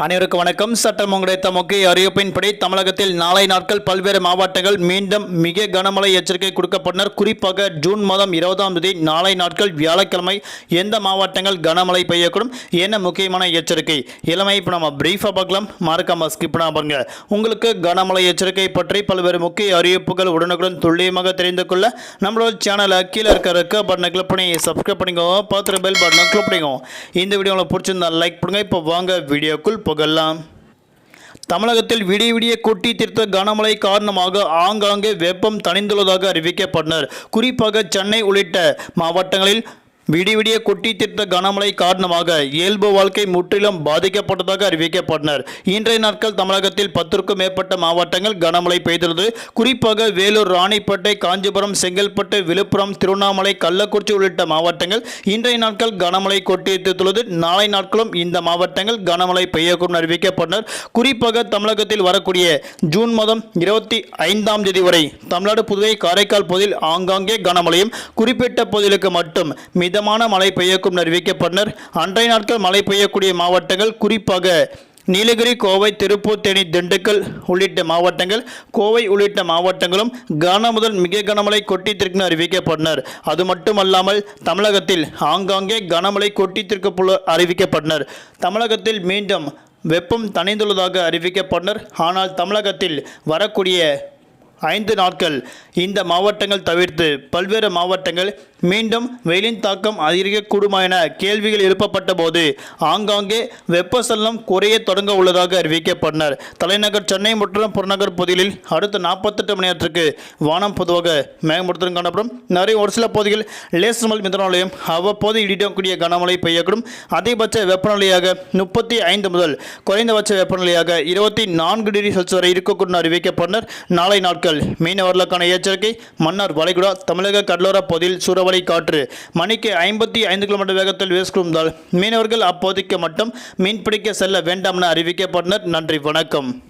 அனைவருக்கும் வணக்கம். சட்டம் கிடைத்த முக்கிய அறிவிப்பின்படி தமிழகத்தில் நாளை நாட்கள் பல்வேறு மாவட்டங்கள் மீண்டும் மிக கனமழை எச்சரிக்கை கொடுக்கப்பட்டனர். குறிப்பாக ஜூன் மாதம் இருபதாம் தேதி நாளை நாட்கள் வியாழக்கிழமை எந்த மாவட்டங்கள் கனமழை பெய்யக்கூடும் என்ன முக்கியமான எச்சரிக்கை. இளமை இப்போ நம்ம பிரீஃபாக பார்க்கலாம். மறக்காம ஸ்கிப் பண்ணாம பாருங்க. உங்களுக்கு கனமழை எச்சரிக்கை பற்றி பல்வேறு முக்கிய அறிவிப்புகள் உடனுக்குடன் துல்லியமாக தெரிந்து கொள்ள நம்மளோட சேனலை கீழே இருக்க இருக்க பட்டனை கிளிக் பண்ணி சப்ஸ்கிரைப் பண்ணிக்கோ. பார்த்துட்டு பெல் பட்டனை கிளிக் பண்ணிக்கோ. இந்த வீடியோவில் பிடிச்சிருந்தா லைக் பண்ணுங்க. இப்போ வாங்க வீடியோக்குள் புகழலாம். தமிழகத்தில் விடிய விடிய கொட்டி தீர்த்த கனமழை காரணமாக ஆங்காங்கே வெப்பம் தணிந்துள்ளதாக அறிவிக்கப்பட்டனர். குறிப்பாக சென்னை உள்ளிட்ட மாவட்டங்களில் விடிய விடிய கொட்டி தீர்த்த கனமழை காரணமாக இயல்பு வாழ்க்கை முற்றிலும் பாதிக்கப்பட்டதாக அறிவிக்கப்பட்டனர். இன்றைய நாட்கள் தமிழகத்தில் பத்திற்கும் மேற்பட்ட மாவட்டங்கள் கனமழை பெய்துள்ளது. குறிப்பாக வேலூர் ராணிப்பேட்டை காஞ்சிபுரம் செங்கல்பட்டு விழுப்புரம் திருவண்ணாமலை கள்ளக்குறிச்சி உள்ளிட்ட மாவட்டங்கள் இன்றைய நாட்கள் கனமழை கொட்டி தீர்த்துள்ளது. நாளை நாட்களும் இந்த மாவட்டங்கள் கனமழை பெய்யக்கூடும் அறிவிக்கப்பட்டனர். குறிப்பாக தமிழகத்தில் வரக்கூடிய ஜூன் மாதம் இருபத்தி ஐந்தாம் தேதி வரை தமிழ்நாடு புதுவை காரைக்கால் பகுதியில் ஆங்காங்கே கனமழையும் குறிப்பிட்ட பகுதிகளுக்கு மட்டும் மித மிதமான மழை பெய்யக்கும் அறிவிக்கப்பட்டனர். அன்றைய நாட்கள் மழை பெய்யக்கூடிய மாவட்டங்கள் குறிப்பாக நீலகிரி கோவை திருப்பூர் தேனி திண்டுக்கல் உள்ளிட்ட மாவட்டங்கள். கோவை உள்ளிட்ட மாவட்டங்களும் கன முதல் மிக கனமழை கொட்டித்திருக்கும் அறிவிக்கப்பட்டனர். அது மட்டுமல்லாமல் தமிழகத்தில் ஆங்காங்கே கனமழை கொட்டித்திருக்க அறிவிக்கப்பட்டனர். தமிழகத்தில் மீண்டும் வெப்பம் தணிந்துள்ளதாக அறிவிக்கப்பட்டனர். ஆனால் தமிழகத்தில் வரக்கூடிய ஐந்து நாட்கள் இந்த மாவட்டங்கள் தவிர்த்து பல்வேறு மாவட்டங்கள் மீண்டும் வெயிலின் தாக்கம் அதிகரிக்கக்கூடுமா என கேள்விகள் எழுப்பப்பட்ட போது ஆங்காங்கே வெப்பசலனம் குறைய தொடங்க உள்ளதாக அறிவிக்கப்பட்டனர். தலைநகர் சென்னை மற்றும் புறநகர் பகுதிகளில் அடுத்த நாற்பத்தெட்டு மணி நேரத்திற்கு வானம் பொதுவாக மேகமூட்டத்துடன் காணப்படும். நிறைய ஒரு சில பகுதிகள் லேசமல் மிதனாலயம் அவ்வப்போது இடிடக்கூடிய கனமழை பெய்யக்கூடும். அதிகபட்ச வெப்பநிலையாக முப்பத்தி ஐந்து முதல் குறைந்தபட்ச வெப்பநிலையாக இருபத்தி நான்கு டிகிரி செல்சியஸ் வரை இருக்கக்கூடும் அறிவிக்கப்பட்டனர். நாளை நாட்கள் மீனவர்களுக்கான எச்சரிக்கை மன்னார் வளைகுடா தமிழக கடலோர பகுதியில் சூறாவளி காற்று மணிக்கு ஐம்பத்தி ஐந்து கிலோமீட்டர் வேகத்தில் வீசுகிறதால் மீனவர்கள் அப்போதைக்கு மட்டும் மீன்பிடிக்க செல்ல வேண்டாம் என அறிவிக்கப்பட்டனர். நன்றி வணக்கம்.